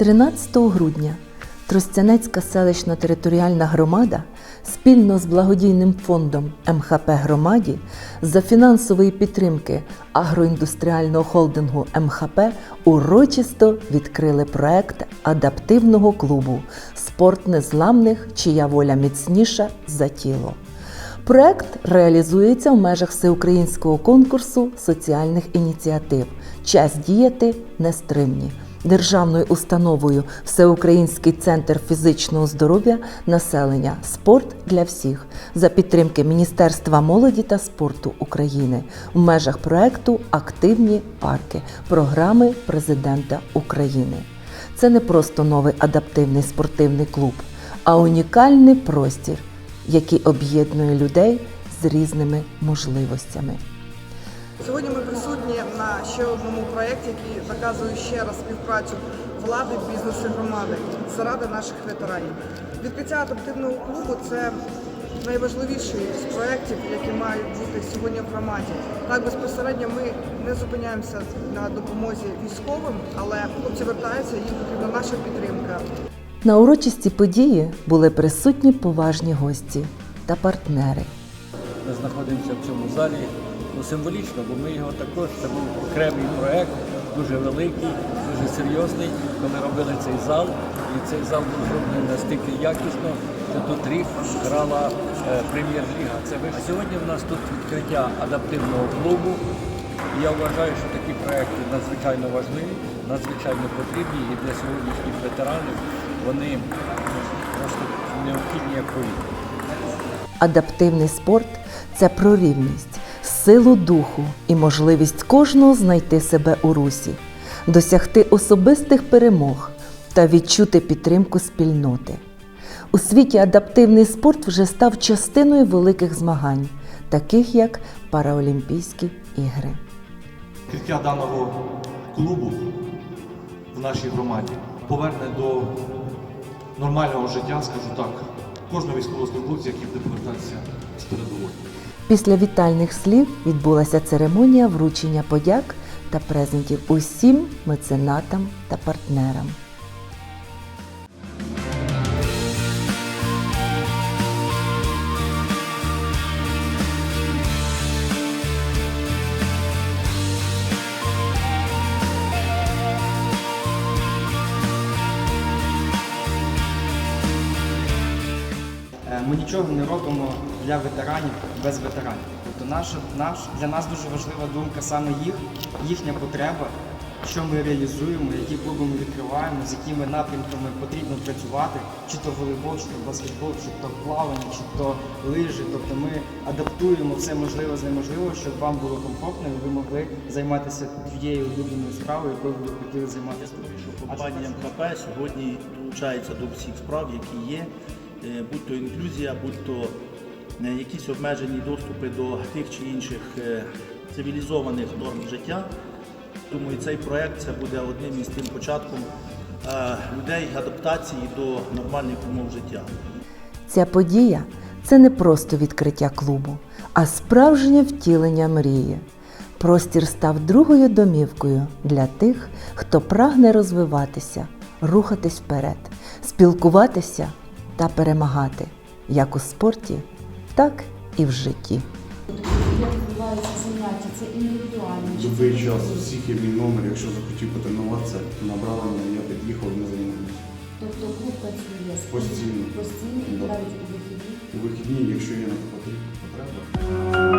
13 грудня Тростянецька селищна територіальна громада спільно з благодійним фондом МХП громаді за фінансової підтримки агроіндустріального холдингу МХП урочисто відкрили проект адаптивного клубу Спорт незламних, чия воля міцніша за тіло. Проект реалізується в межах всеукраїнського конкурсу соціальних ініціатив Час діяти нестримні державною установою Всеукраїнський центр фізичного здоров'я населення Спорт для всіх за підтримки Міністерства молоді та спорту України в межах проекту Активні парки програми президента України. Це не просто новий адаптивний спортивний клуб, а унікальний простір, який об'єднує людей з різними можливостями. Сьогодні ми присутні на ще одному проєкті, який доказує ще раз співпрацю влади, бізнесу і громади заради наших ветеранів. Відкриття адаптивного клубу це найважливіший з проєктів, які мають бути сьогодні в громаді. Так безпосередньо ми не зупиняємося на допомозі військовим, але хлопці вертаються, їм потрібна наша підтримка. На урочисті події були присутні поважні гості та партнери. Ми знаходимося в цьому залі ну, символічно, бо ми його також, це був окремий проєкт, дуже великий, дуже серйозний. Коли робили цей зал, і цей зал був зроблений настільки якісно, що тут рік грала е, прем'єр-ліга. Це ви сьогодні в нас тут відкриття адаптивного клубу. Я вважаю, що такі проекти надзвичайно важливі, надзвичайно потрібні і для сьогоднішніх ветеранів вони просто необхідні як повітря. Адаптивний спорт це про рівність, силу духу і можливість кожного знайти себе у русі, досягти особистих перемог та відчути підтримку спільноти. У світі адаптивний спорт вже став частиною великих змагань, таких як Параолімпійські ігри. Відкриття даного клубу в нашій громаді поверне до нормального життя, скажу так, кожного військовослужбовця, який буде повертатися з передової. Після вітальних слів відбулася церемонія вручення подяк та презентів усім меценатам та партнерам. Ми нічого не робимо для ветеранів без ветеранів. Тобто наш, наш, для нас дуже важлива думка саме їх, їхня потреба, що ми реалізуємо, які клуби ми відкриваємо, з якими напрямками потрібно працювати, чи то волейбол, чи то баскетбол, чи то плавання, чи то лижі. Тобто ми адаптуємо все можливе з неможливо, щоб вам було комфортно і ви могли займатися тією улюбленою справою, якою ви хотіли займатися. Компанія МКП сьогодні долучається до всіх справ, які є, будь то інклюзія, будь то е, якісь обмежені доступи до тих чи інших е, цивілізованих норм життя. Думаю, цей проект це буде одним із тим початком е, людей адаптації до нормальних умов життя. Ця подія це не просто відкриття клубу, а справжнє втілення мрії. Простір став другою домівкою для тих, хто прагне розвиватися, рухатись вперед, спілкуватися та перемагати як у спорті, так і в житті. Як відбуваються заняття? Це індивідуально? Любий час, всіх є мій номер, якщо захотів потренуватися, набрали мене, я під'їхав, ми займаємося. Тобто клуб є Постійно. постійно і навіть у вихідні. У вихідні, якщо є на то потрібно.